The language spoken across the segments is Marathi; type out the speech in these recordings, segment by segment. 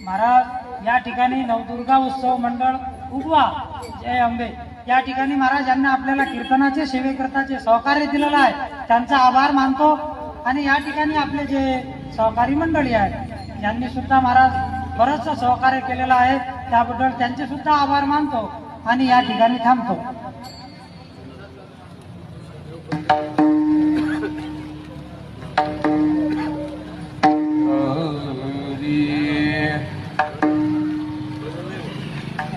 महाराज या ठिकाणी नवदुर्गा उत्सव मंडळ उगवा. जय अंबे या ठिकाणी महाराज यांना आपल्याला कीर्तनाचे सेवेकरताचे सहकार्य दिलेलं आहे. त्यांचा आभार मानतो. आणि या ठिकाणी आपले जे सहकारी मंडळी आहेत यांनी सुद्धा महाराज बरंचसं सहकार्य केलेलं आहे. त्याबद्दल त्यांचे सुद्धा आभार मानतो आणि या ठिकाणी थांबतो.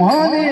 மாதே